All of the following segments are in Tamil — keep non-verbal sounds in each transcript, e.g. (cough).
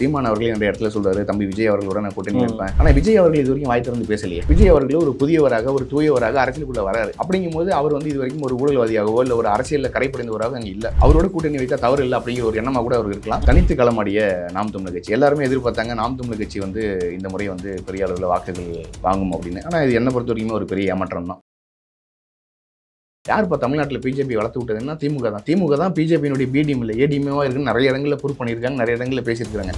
சீமான் அவர்கள் அந்த இடத்துல சொல்றாரு தம்பி விஜய் அவர்களோட நான் கூட்டணி இருப்பேன் ஆனா விஜய் அவர்கள் இது வரைக்கும் வாய் திறந்து பேசலையே. விஜய் அவர்கள் ஒரு புதியவராக ஒரு தூயவராக அரசியலுக்குள்ள வராரு. அப்படிங்கும்போது அவர் வந்து இது வரைக்கும் ஒரு ஊழல்வாதியாகவோ இல்ல ஒரு அரசியலில் கரைப்படைந்தவராக அங்க இல்ல. அவரோட கூட்டணி வைத்தா தவறு இல்லை அப்படிங்கிற ஒரு எண்ணமா கூட அவர் இருக்கலாம். தனித்து களமாடிய நாம் தமிழர் கட்சி. எல்லாருமே எதிர்பார்த்தாங்க நாம் தமிழர் கட்சி வந்து இந்த முறை வந்து பெரிய அளவில் வாக்குகள் வாங்கும் அப்படின்னு. ஆனா இது என்ன பொறுத்த வரைக்குமே ஒரு பெரிய ஏமாற்றம் தான். யார் இப்போ தமிழ்நாட்டில் பிஜேபி வளர்த்து விட்டதுன்னா திமுக தான். திமுக தான் பிஜேபியினுடைய பிடிஎம் இல்லை ஏடிஎம்ஓ இருக்குன்னு நிறைய இடங்களில் ப்ரூவ் பண்ணியிருக்காங்க நிறைய இடங்களில் பேசியிருக்காங்க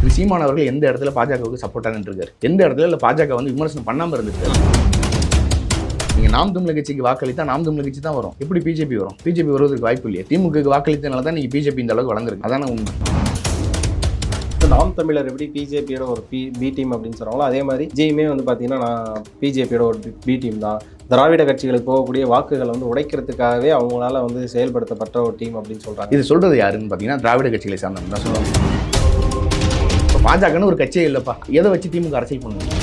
திரு சீமான் அவர்கள் எந்த இடத்துல பாஜகவுக்கு சப்போர்ட்டாக இருக்காரு? எந்த இடத்துல இல்லை பாஜக வந்து விமர்சனம் பண்ணாமல் இருந்திருக்காரு? நீங்கள் நாம் தமிழர் கட்சிக்கு வாக்களித்தா நாம் தமிழர் கட்சி தான் வரும். எப்படி பிஜேபி வரும்? பிஜேபி வருவதற்கு வாய்ப்பு இல்லையா. திமுக வாக்களித்தனால தான் நீங்கள் பிஜேபி இந்த அளவுக்கு வளர்ந்துருக்கு. அதான உண்மை. நாம் தமிழர் எப்படி பிஜேபியோட ஒரு பி பி டீம் அப்படின்னு சொல்கிறாங்களோ அதே மாதிரி விஜயுமே வந்து பார்த்தீங்கன்னா நான் பிஜேபியோட ஒரு பி டீம் தான். திராவிட கட்சிகளுக்கு போகக்கூடிய வாக்குகளை வந்து உடைக்கிறதுக்காகவே அவங்களால வந்து செயல்படுத்தப்பட்ட ஒரு டீம் அப்படின்னு சொல்கிறாங்க இது சொல்றது யாருன்னு பார்த்தீங்கன்னா திராவிட கட்சிகளை சார்ந்தவங்க தான் சொல்லுவாங்க. இப்போ பாஜகன்னு ஒரு கட்சியே இல்லைப்பா. எதை வச்சு திமுக அரசியல் பண்ணுங்க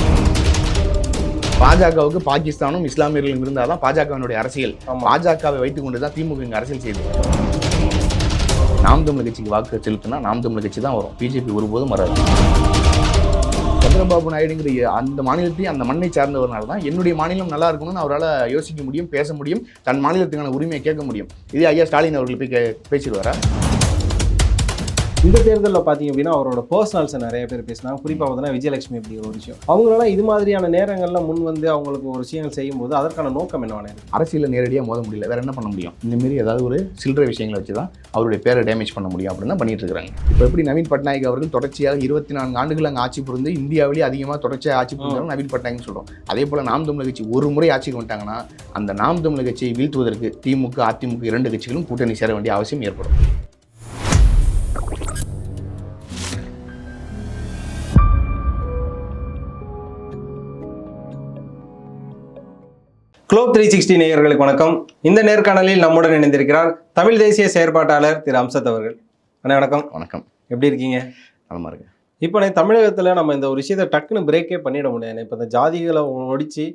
பாஜகவுக்கு பாகிஸ்தானும் இஸ்லாமியர்களும் இருந்தால் தான் பாஜகவினுடைய அரசியல். பாஜகவை வைத்துக் கொண்டு தான் திமுக இங்கே அரசியல் செய்யுது. நாம் தமிழ் கட்சிக்கு வாக்கு செலுத்தினா நாம் தமிழ் கட்சி தான் வரும். பிஜேபி ஒருபோதும் வராது. சந்திரபாபு நாயுடுங்கிற அந்த மாநிலத்தையும் அந்த மண்ணை சார்ந்தவர்னால தான் என்னுடைய மாநிலம் நல்லா இருக்கணும்னு அவரால் யோசிக்க முடியும் பேச முடியும் தன் மாநிலத்துக்கான உரிமையை கேட்க முடியும். இதே ஐயா ஸ்டாலின் அவர்கள் போய் கே- பேசிடுவாரா? இந்த தேர்தலில் பார்த்தீங்க அப்படின்னா அவரோட பர்சனல்ஸை நிறைய பேர் பேசினாங்க. குறிப்பாக பார்த்தீங்கன்னா விஜயலட்சுமி அப்படி ஒரு விஷயம். அவங்களால இது மாதிரியான நேரங்களில் முன் வந்து அவங்களுக்கு ஒரு விஷயங்கள் செய்யும்போது அதற்கான நோக்கம் என்னவான அரசியலில் நேரடியாக மோத முடியல. வேற என்ன பண்ண முடியும்? இந்த மாரி ஏதாவது ஒரு சில்லறை விஷயங்களை வச்சு தான் அவருடைய பேரை டேமேஜ் பண்ண முடியும் அப்படின்னு தான் பண்ணிட்டு இருக்காங்க இப்போ எப்படி நவீன் பட்நாயக் அவர்கள் தொடர்ச்சியாக இருபத்தி நான்கு ஆண்டுகள் அங்கே ஆட்சி புரிந்து இந்தியாவிலேயே அதிகமாக தொடர்ச்சியாக ஆட்சி புரிந்தாலும் நவீன் பட்நாயக்னு சொல்கிறோம் அதே போல் நாம் தமிழர் கட்சி ஒரு முறை ஆட்சிக்கு வந்துட்டாங்கன்னா அந்த நாம் தமிழர் கட்சியை வீழ்த்துவதற்கு திமுக அதிமுக இரண்டு கட்சிகளும் கூட்டணி சேர வேண்டிய அவசியம் ஏற்படும். குளோப் த்ரீ சிக்ஸ்டி நேயர்களுக்கு வணக்கம். இந்த நேர்காணலில் நம்முடன் இணைந்திருக்கிறார் தமிழ் தேசிய செயற்பாட்டாளர் திரு அம்சத் அவர்கள். அண்ணா வணக்கம். வணக்கம். எப்படி இருக்கீங்க? நலமா இருக்கு இப்போ நான் தமிழகத்தில் நம்ம இந்த ஒரு விஷயத்தை டக்குன்னு பிரேக்கே பண்ணிட முடியாது. இப்போ இந்த ஜாதிகளை ஒடிச்சு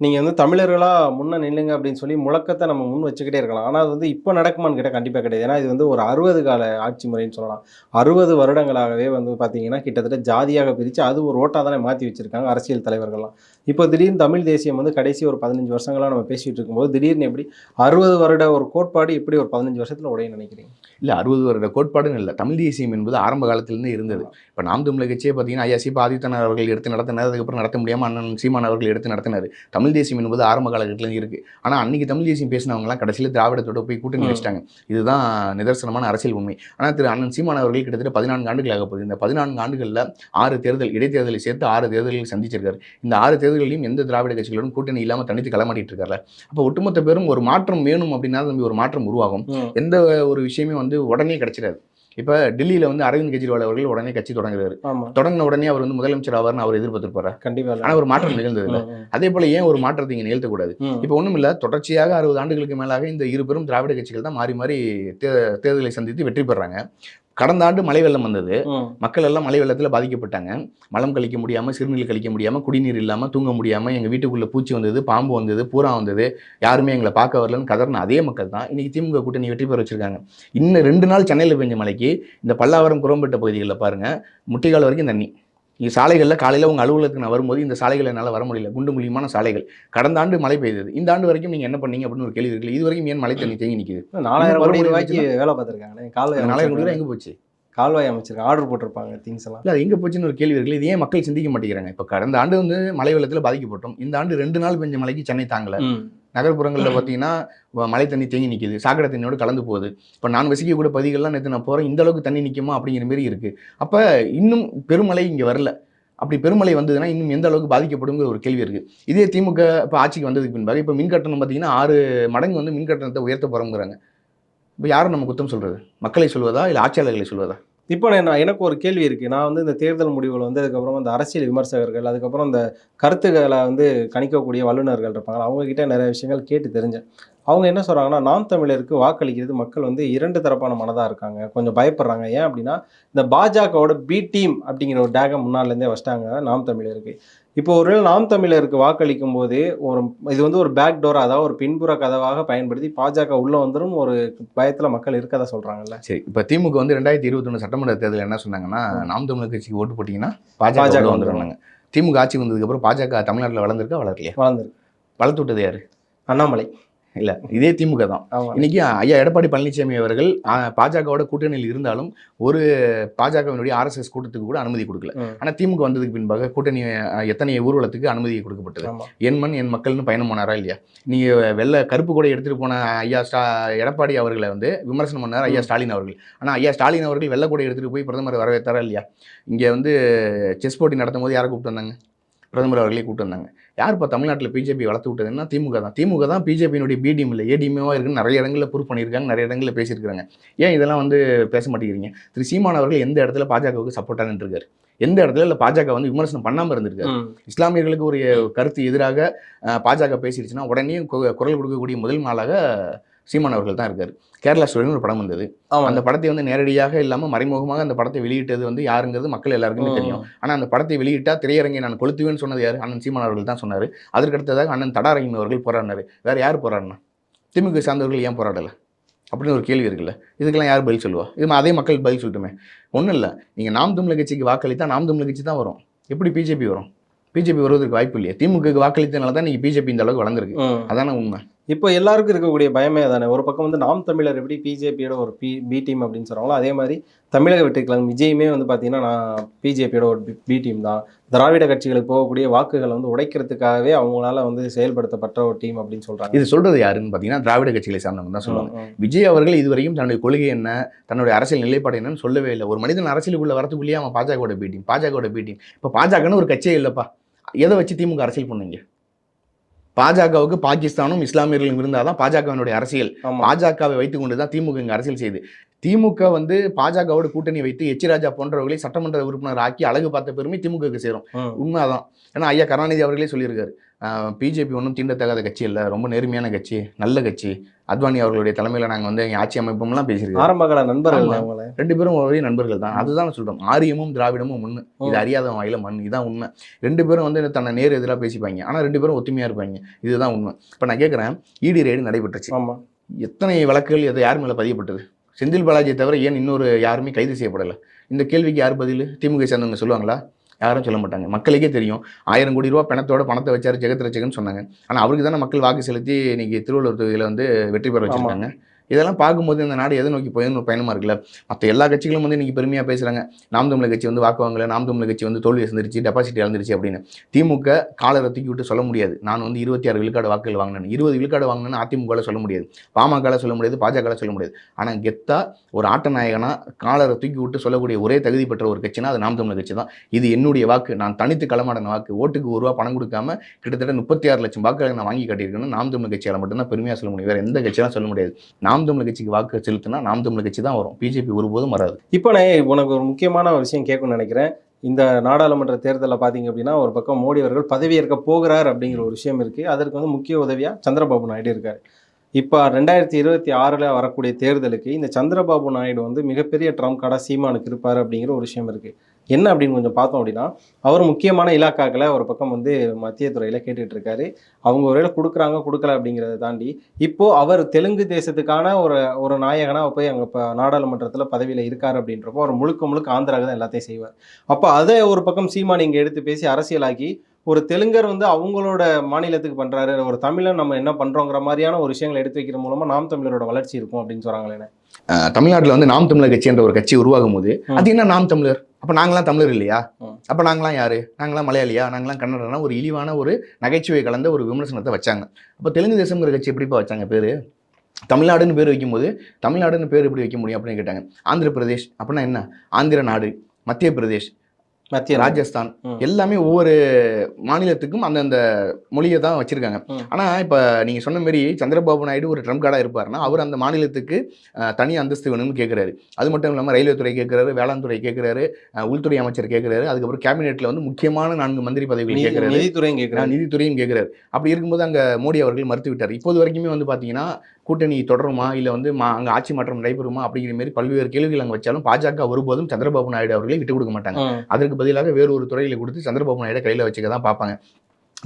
நீங்கள் வந்து தமிழர்களாக முன்ன நில்லுங்க அப்படின்னு சொல்லி முழக்கத்தை நம்ம முன் வச்சுக்கிட்டே இருக்கலாம். ஆனால் அது வந்து இப்போ நடக்குமான்னு கேட்டால் கண்டிப்பாக கிடையாது. ஏன்னா இது வந்து ஒரு அறுபது கால ஆட்சி முறைன்னு சொல்லலாம். அறுபது வருடங்களாகவே வந்து பார்த்தீங்கன்னா கிட்டத்தட்ட ஜாதியாக பிரித்து அது ஒரு ஓட்டாக தானே மாற்றி வச்சுருக்காங்க அரசியல் தலைவர்கள்லாம். இப்போ திடீர்னு தமிழ் தேசியம் வந்து கடைசி ஒரு பதினஞ்சு வருஷங்களாக நம்ம பேசிகிட்டு இருக்கும்போது திடீர்னு எப்படி அறுபது வருட ஒரு கோட்பாடு எப்படி ஒரு பதினஞ்சு வருஷத்தில் உடைய நினைக்கிறீங்க? இல்லை அறுபது வருட கோட்பாடுன்னு இல்லை. தமிழ் தேசியம் என்பது ஆரம்ப காலத்திலிருந்து இருந்தது. இப்போ நாம் தமிழர் கட்சியே பார்த்தீங்கன்னா ஐயா சிபா ஆதித்தனார் அவர்கள் எடுத்து நடத்தினார் அதுக்கப்புறம் நடத்த முடியாமல் அண்ணன் சீமான் அவர்கள் எடுத்து நடத்தினார். தமிழ் தேசியம் என்பது ஆரம்ப காலகட்டத்திலேருந்து இருக்குது ஆனால் அன்னைக்கு தமிழ் தேசியம் பேசினவங்கலாம் கடைசியில் திராவிடத்தோட போய் கூட்டணி. வச்சிட்டாங்க. இதுதான் நிதர்சனமான அரசியல் உண்மை. ஆனால் திரு அண்ணன் சீமான் அவர்கள் கிட்டத்தட்ட பதினான்கு ஆண்டுகள் ஆக போகுது. இந்த பதினான்கு ஆண்டுகளில் ஆறு தேர்தல் இடைத்தேர்தலை சேர்த்து ஆறு தேர்தல்கள் சந்திச்சிருக்காரு. இந்த ஆறு தேர்தல்களையும் எந்த திராவிட கட்சிகளுடன் கூட்டணி இல்லாமல் தனித்து களமாட்டிட்டு இருக்காரு அப்போ ஒட்டுமொத்த பேரும் ஒரு மாற்றம் வேணும் அப்படின்னா தம்பி ஒரு மாற்றம் உருவாகும். எந்த ஒரு விஷயமே வந்து உடனே கிடைச்சிடாது. இப்போ டெல்லியில் வந்து அரவிந்த் கெஜ்ரிவால் அவர்கள் உடனே கட்சி தொடங்குறாரு. தொடங்கின உடனே அவர் வந்து முதலமைச்சர் ஆவார்னு அவர் எதிர்பார்த்திருப்பாரு? கண்டிப்பாக ஆனால் ஒரு மாற்றம் நிகழ்ந்தது இல்லை அதே போல ஏன் ஒரு மாற்றத்தை இங்கே நிகழ்த்தக்கூடாது? இப்போ ஒன்றும் இல்லை தொடர்ச்சியாக அறுபது ஆண்டுகளுக்கு மேலாக இந்த இரு பெரும் திராவிட கட்சிகள் தான் மாறி மாறி தேர்தலை சந்தித்து வெற்றி பெறாங்க. கடந்த ஆண்டு மழை வெள்ளம் வந்தது. மக்கள் எல்லாம் மழை வெள்ளத்தில் பாதிக்கப்பட்டாங்க. மலம் கழிக்க முடியாமல் சிறுநீர் கழிக்க முடியாமல் குடிநீர் இல்லாமல் தூங்க முடியாமல் எங்கள் வீட்டுக்குள்ளே பூச்சி வந்தது பாம்பு வந்தது பூரா வந்தது. யாருமே எங்களை பார்க்க வரலன்னு கதறின அதே மக்கள் தான் இன்னைக்கு திமுக கூட்டணி வெற்றி பெற வச்சிருக்காங்க. இன்னும் ரெண்டு நாள் சென்னையில் பெஞ்ச மழைக்கு இந்த பல்லாவரம் குரம்பேட்டை பகுதிகளில் பாருங்கள் முட்டிக்கால் வரைக்கும் தண்ணி. இங்கே சாலைகளில் காலையில் உங்கள் அலுவலகத்துக்கு நான் வரும்போது இந்த சாலைகள் என்னால் வர முடியல. குண்டு குழியமான சாலைகள். கடந்த ஆண்டு மழை பெய்தது. இந்த ஆண்டு வரைக்கும் நீங்கள் என்ன பண்ணீங்க அப்படின்னு ஒரு கேள்வி இருக்குல்ல. இது வரைக்கும் ஏன் மழை தண்ணி தேங்கி நிற்குது நாலாயிரம் கோடி ரூபாய்க்கு வேலை பார்த்துருக்காங்க நாலாயிரம் கோடி ரூபாய். எங்கே போச்சு? கால்வாய் அமைச்சிருக்காங்க ஆர்டர் போட்டிருப்பாங்க திங்ஸ் எல்லாம். இல்லை அது எங்கே போச்சுன்னு ஒரு கேள்வி இருக்குல்ல இது ஏன் மக்கள் சிந்திக்க மாட்டேங்கிறாங்க? இப்போ கடந்த ஆண்டு வந்து மழை வெள்ளத்தில் பாதிக்கப்பட்டோம். இந்த ஆண்டு ரெண்டு நாள் பெஞ்ச மழைக்கு சென்னை தாங்கல. நகர்ப்புறங்களில் பார்த்தீங்கன்னா மழை தண்ணி தேங்கி நிற்கிது சாக்கடை தண்ணியோட கலந்து போகுது. இப்போ நான் வசிக்கக்கூடிய பகுதிகள்லாம் நேற்று நான் போகிறேன் இந்த அளவுக்கு தண்ணி நிற்குமா அப்படிங்கிற மாதிரி இருக்குது அப்போ இன்னும் பெருமழை இங்கே வரல. அப்படி பெருமழை வந்ததுன்னா இன்னும் எந்த அளவுக்கு பாதிக்கப்படுங்கிற ஒரு கேள்வி இருக்குது இதே திமுக இப்போ ஆட்சிக்கு வந்ததுக்கு பின்பாக இப்போ மின் கட்டணம் பார்த்தீங்கன்னா ஆறு மடங்கு வந்து மின் கட்டணத்தை உயர்த்த போகிறோங்கிறாங்க இப்போ யாரும் நம்ம குத்தம் சொல்கிறது மக்களை சொல்வதா இல்லை ஆட்சியாளர்களை சொல்வதா? இப்போ நான் எனக்கு ஒரு கேள்வி இருக்குது நான் வந்து இந்த தேர்தல் முடிவுகள் வந்ததுக்கப்புறம் அந்த அரசியல் விமர்சகர்கள் அதுக்கப்புறம் இந்த கருத்துக்களை வந்து கணிக்கக்கூடிய வல்லுநர்கள் இருப்பாங்க. அவங்கக்கிட்ட நிறைய விஷயங்கள் கேட்டு தெரிஞ்சேன். அவங்க என்ன சொல்கிறாங்கன்னா நாம் தமிழருக்கு வாக்களிக்கிறது மக்கள் வந்து இரண்டு தரப்பான மனதாக இருக்காங்க. கொஞ்சம் பயப்படுறாங்க. ஏன் அப்படின்னா இந்த பாஜகவோட பி டீம் அப்படிங்கிற ஒரு டேகம் முன்னாலேருந்தே வச்சிட்டாங்க. நாம் தமிழருக்கு. இப்போ ஒருவேளை நாம் தமிழருக்கு வாக்களிக்கும் போது ஒரு இது வந்து ஒரு பேக் டோர் அதாவது ஒரு பின்புற கதவாக பயன்படுத்தி பாஜக உள்ள வந்துரும் ஒரு பயத்துல மக்கள் இருக்கதா சொல்றாங்கல்ல? சரி இப்போ திமுக வந்து ரெண்டாயிரத்தி இருபத்தொன்று சட்டமன்ற தேர்தல் என்ன சொன்னாங்கன்னா நாம் தமிழர் கட்சிக்கு ஓட்டு போட்டிங்கன்னா பாஜக வந்துடுறாங்க திமுக ஆட்சி வந்ததுக்கப்புறம் பாஜக தமிழ்நாட்டில் வளர்ந்துருக்கா? வளரலையா? வளர்ந்துருக்கு. வளர்த்து விட்டது யாரு? அண்ணாமலை. இல்ல இதே திமுக தான். இன்னைக்கு ஐயா எடப்பாடி பழனிசாமி அவர்கள் பாஜகவோட கூட்டணியில் இருந்தாலும் ஒரு பாஜகவினுடைய ஆர்எஸ்எஸ் கூட்டத்துக்கு கூட அனுமதி கொடுக்கல. ம். ஆனா திமுக வந்ததுக்கு பின்பாக கூட்டணி எத்தனை ஊர்வலத்துக்கு அனுமதி கொடுக்கப்பட்டது. என் மண் என் மக்கள்னு பயணம் போனாரா இல்லையா? நீங்க வெள்ளை கருப்பு கூட எடுத்துட்டு போன ஐயா ஸ்டா எடப்பாடி அவர்களை வந்து விமர்சனம் பண்ணார் ஐயா ஸ்டாலின் அவர்கள். ஆனா ஐயா ஸ்டாலின் அவர்கள் வெள்ளை கூட எடுத்துட்டு போய் பிரதமர் வரவேற்றாரா இல்லையா? இங்க வந்து செஸ் போட்டி நடத்தும் போது யாரை கூப்பிட்டு வந்தாங்க? பிரதமர் அவர்களே கூப்பிட்டு வந்தாங்க. யார் இப்போ தமிழ்நாட்டில் பிஜேபி வளர்த்து விட்டதுன்னா திமுக தான். திமுக தான் பிஜேபியினுடைய பிடிஎம் இல்லை. ஏடிஎம்ஏவாக இருக்குன்னு நிறைய இடங்களில் ப்ரூவ் பண்ணியிருக்காங்க நிறைய இடங்களில் பேசியிருக்காங்க ஏன் இதெல்லாம் வந்து பேச மாட்டேங்கிறீங்க? திரு சீமான் அவர்கள் எந்த இடத்துல பாஜகவுக்கு சப்போர்ட்டாக நின்றுருக்காரு எந்த இடத்துல இல்லை பாஜக வந்து விமர்சனம் பண்ணாமல் இருந்திருக்காரு. இஸ்லாமியர்களுக்கு ஒரு கருத்து எதிராக பாஜக பேசிடுச்சுன்னா உடனே குரல் கொடுக்கக்கூடிய முதல் நாளாக சீமான் அவர்கள் தான் இருக்காரு. கேரளா ஸ்டோரின்னு ஒரு படம் வந்தது. அந்த படத்தை வந்து நேரடியாக இல்லாமல் மறைமுகமாக அந்த படத்தை வெளியிட்டது வந்து யாருங்கிறது மக்கள் எல்லாருக்குமே தெரியும். ஆனால் அந்த படத்தை வெளியிட்டா திரையரங்கை நான் கொளுத்துவேன்னு சொன்னது யார்? அண்ணன் சீமான் அவர்கள் தான் சொன்னார். அதற்கடுத்ததாக அண்ணன் தடாரகிம் அவர்கள் போராடினாரு. வேற யார் போராடினா? திமுக சார்ந்தவர்கள் ஏன் போராடலை? அப்படின்னு ஒரு கேள்வி இருக்குல்ல. இதுக்கெல்லாம் யார் பதில் சொல்லுவா? இது அதே மக்கள் பதில் சொல்லட்டுமே. ஒன்றும் இல்லை. நீங்கள் நாம் தமிழர் கட்சிக்கு வாக்களித்தா நாம் தமிழர் கட்சி தான் வரும். எப்படி பிஜேபி வரும்? பிஜேபி வருவதற்கு வாய்ப்பு இல்லையா. திமுகவுக்கு வாக்களித்தனால தான் நீங்கள் பிஜேபி இந்த அளவுக்கு வளர்ந்துருக்கு. அதான உண்மை. இப்போ எல்லாருக்கும் இருக்கக்கூடிய பயமே தானே ஒரு பக்கம் வந்து நாம் தமிழர் எப்படி பிஜேபியோட ஒரு பி பி டீம் அப்படின்னு சொல்றாங்களோ அதே மாதிரி தமிழக வெற்றிக்கழகம் விஜயுமே வந்து பார்த்தீங்கன்னா நான் பிஜேபியோட ஒரு பி டீம் தான். திராவிட கட்சிகளுக்கு போகக்கூடிய வாக்குகளை வந்து உடைக்கிறதுக்காகவே அவங்களால வந்து செயல்படுத்தப்பட்ட ஒரு டீம் அப்படின்னு சொல்றாங்க. இது சொல்றது யாருன்னு பார்த்தீங்கன்னா திராவிட கட்சிகளை சார்ந்தவங்க தான் சொல்லுவாங்க. விஜய் அவர்கள் இதுவரைக்கும் தன்னுடைய கொள்கை என்ன தன்னுடைய அரசியல் நிலைப்பாடு என்னன்னு சொல்லவே இல்லை. ஒரு மனிதன் அரசியலுக்குள்ள வரதுக்குள்ளேயே அவன் பாஜகவோட பீட்டிங் பாஜகவோட பீட்டிங் இப்போ பாஜகன்னு ஒரு கட்சியே இல்லைப்பா. எதை வச்சு திமுக அரசியல் பண்ணீங்க பாஜகவுக்கு பாகிஸ்தானும் இஸ்லாமியர்களும் இருந்தால் தான் பாஜகவினுடைய அரசியல். பாஜகவை வைத்துக்கொண்டு தான் திமுக இங்கே அரசியல் செய்யுது. திமுக வந்து பாஜகவோட கூட்டணி வைத்து எச் ராஜா போன்றவர்களை சட்டமன்ற உறுப்பினர் ஆக்கி அழகு பார்த்த பெருமை திமுகவுக்கு சேரும். உண்மைதான். ஏன்னா ஐயா கருணாநிதி அவர்களே சொல்லியிருக்காரு. பிஜேபி ஒன்றும் தீண்டத்தகாத கட்சி இல்லை. ரொம்ப நேர்மையான கட்சி நல்ல கட்சி. அத்வானி அவர்களுடைய தலைமையில் நாங்கள் வந்து எங்க ஆட்சி அமைப்போம்லாம் பேசியிருக்கோம். ஆரம்ப கால நண்பர்கள் ரெண்டு பேரும் ஒரே நண்பர்கள் தான். அதுதான் சொல்றோம் ஆரியமும் திராவிடமும் ஒன்று இது அறியாத வாயில மண். இதுதான் உண்மை. ரெண்டு பேரும் வந்து தன்னை நேர் எதிராக பேசிப்பாங்க. ஆனால் ரெண்டு பேரும் ஒத்துமையா இருப்பாங்க. இதுதான் உண்மை. இப்போ நான் கேட்குறேன் இடி ரெய்டு நடைபெற்றுச்சு. ஆமா. எத்தனை வழக்குகள் இதை யார் மேலே பதியப்பட்டது? செந்தில் பாலாஜியை தவிர ஏன் இன்னொரு யாருமே கைது செய்யப்படலை? இந்த கேள்விக்கு யார் பதில்? திமுக சேர்ந்தவங்க சொல்லுவாங்களா? யாரும் சொல்ல மாட்டாங்க. மக்களுக்கே தெரியும். ஆயிரம் கோடி ரூபா பணத்தோட பணத்தை வச்சாரு ஜெகத் ரட்சகன் சொன்னாங்க. ஆனால் அவருக்கு தானே மக்கள் வாக்கு செலுத்தி இன்னைக்கு திருவள்ளூர் தொகுதியில் வந்து வெற்றி பெற வச்சிருக்காங்க. இதெல்லாம் பார்க்கும்போது இந்த நாடு எதை நோக்கி போயிருந்த பயணமாக இருக்குல்ல? மற்ற எல்லா கட்சிகளும் வந்து இன்றைக்கி பெருமையாக பேசுகிறாங்க நாம் தமிழர் கட்சி வந்து வாக்கு வாங்கல நாம் தமிழர் கட்சி வந்து தோல்வி சந்திருச்சு டெபாசிட் இழந்துருச்சு அப்படின்னு. திமுக காலரை தூக்கி விட்டு சொல்ல முடியாது. நான் வந்து இருபத்தி ஆறு விழுக்காடு வாக்குகள் வாங்கினேன். இருபது விழுக்காடு வாங்கினேன்னு அதிமுகவில் சொல்ல முடியாது. பாமகவில் சொல்ல முடியாது பாஜக சொல்ல முடியாது. ஆனால் கெத்தா ஒரு ஆட்ட நாயகனா காலரை தூக்கி விட்டு சொல்லக்கூடிய ஒரே தகுதி பெற்ற ஒரு கட்சினா அது நாம் தமிழர் கட்சி தான். இது என்னுடைய வாக்கு. நான் தனித்து களமாடின வாக்கு. ஓட்டுக்கு ஒரு ரூபா பணம் கொடுக்காம கிட்டத்தட்ட முப்பத்தி ஆறு லட்சம் வாக்குகளை நான் வாங்கி கட்டியிருக்கேன்னு நாம் தமிழர் கட்சியால் மட்டும்தான் பெருமையாக சொல்ல முடியும். வேறு எந்த கட்சியெல்லாம் சொல்ல முடியாது. நாம் தமிழர் கட்சிக்கு வாக்கு செலுத்தினா நாம் தமிழ் கட்சி தான் வரும். பிஜேபி ஒருபோதும் வராது. இப்போ நான் உனக்கு ஒரு முக்கியமான ஒரு விஷயம் கேட்கணும்னு நினைக்கிறேன். இந்த நாடாளுமன்ற தேர்தலில் பார்த்தீங்க அப்படின்னா ஒரு பக்கம் மோடி அவர்கள் பதவியேற்க போகிறார் அப்படிங்கிற ஒரு விஷயம் இருக்குது அதற்கு வந்து முக்கிய உதவியாக சந்திரபாபு நாயுடு இருக்கார். இப்போ ரெண்டாயிரத்தி இருபத்தி ஆறில் வரக்கூடிய தேர்தலுக்கு இந்த சந்திரபாபு நாயுடு வந்து மிகப்பெரிய ட்ரம்ப் கார்டாக சீமானுக்கு இருப்பார் அப்படிங்கிற ஒரு விஷயம் இருக்குது என்ன அப்படின்னு கொஞ்சம் பார்த்தோம் அப்படின்னா அவர் முக்கியமான இலாக்காக்களை ஒரு பக்கம் வந்து மத்திய துறையில் கேட்டுட்டு இருக்காரு. அவங்க ஒருவேளை கொடுக்குறாங்க கொடுக்கல அப்படிங்கிறத தாண்டி இப்போது அவர் தெலுங்கு தேசத்துக்கான ஒரு ஒரு நாயகனாக போய் அங்கே இப்போ நாடாளுமன்றத்தில் பதவியில் இருக்கார் அப்படின்றப்போ அவர் முழுக்க முழுக்க ஆந்திராக தான் எல்லாத்தையும் செய்வார். அப்போ அதை ஒரு பக்கம் சீமான் இங்கே எடுத்து பேசி அரசியலாக்கி ஒரு தெலுங்கர் வந்து அவங்களோட மாநிலத்துக்கு பண்ணுறாரு ஒரு தமிழன் நம்ம என்ன பண்ணுறோங்கிற மாதிரியான ஒரு விஷயங்களை எடுத்து வைக்கிற மூலமாக நாம் தமிழரோட வளர்ச்சி இருக்கும் அப்படின்னு சொல்கிறாங்களேண்ணே தமிழ்நாட்டுல வந்து நாம் தமிழர் கட்சி என்ற ஒரு கட்சி உருவாகும் போது. அது என்ன நாம் தமிழர்? அப்ப நாங்களாம் தமிழர் இல்லையா. அப்ப நாங்களாம் யாரு? நாங்களாம் மலையாளியா? நாங்களாம் கன்னடனா? ஒரு இழிவான ஒரு நகைச்சுவை கலந்த ஒரு விமர்சனத்தை வச்சாங்க. அப்ப தெலுங்கு தேசம்ங்கிற கட்சி எப்படிப்பா வச்சாங்க பேரு? தமிழ்நாடுன்னு பேர் வைக்கும்போது தமிழ்நாடுன்னு பேர் எப்படி வைக்க முடியும் அப்படின்னு கேட்டாங்க. ஆந்திர பிரதேஷ் அப்படின்னா என்ன? ஆந்திர நாடு மத்திய பிரதேஷ் மத்திய ராஜஸ்தான். எல்லாமே ஒவ்வொரு மாநிலத்துக்கும் அந்தந்த மொழியை தான் வச்சிருக்காங்க. ஆனா இப்ப நீங்க சொன்ன மாதிரி சந்திரபாபு நாயுடு ஒரு ட்ரம்ப் கார்டா இருப்பாருன்னா அவர் அந்த மாநிலத்துக்கு தனி அந்தஸ்து வேணும்னு கேட்கிறாரு அது மட்டும் இல்லாம ரயில்வே துறை கேட்கிறாரு வேளாண் துறை கேட்கிறாரு உள்துறை அமைச்சர் கேட்கிறாரு அதுக்கப்புறம் கேபினெட்ல வந்து முக்கியமான நான்கு மந்திரி பதவிகள் கேட்கிறாரு நிதித்துறையும் கேட்குறாங்க அஹ், நிதித்துறையும் கேட்கிறாரு அப்படி இருக்கும்போது அங்க மோடி அவர்கள் மறுத்து விட்டார் இப்போது வரைக்குமே வந்து பாத்தீங்கன்னா கூட்டணி தொடருமா? இல்ல வந்து மா அங்க ஆட்சி மாற்றம் நடைபெறுமா? அப்படிங்கிற மாதிரி பல்வேறு கேள்விகள் அங்க வச்சாலும் பாஜக ஒருபோதும் சந்திரபாபு நாயுடு அவர்களை விட்டு கொடுக்க மாட்டாங்க. அதற்கு பதிலாக வேறு ஒரு துறையில கொடுத்து சந்திரபாபு நாயுடு கையில வச்சுக்க தான் பார்ப்பாங்க.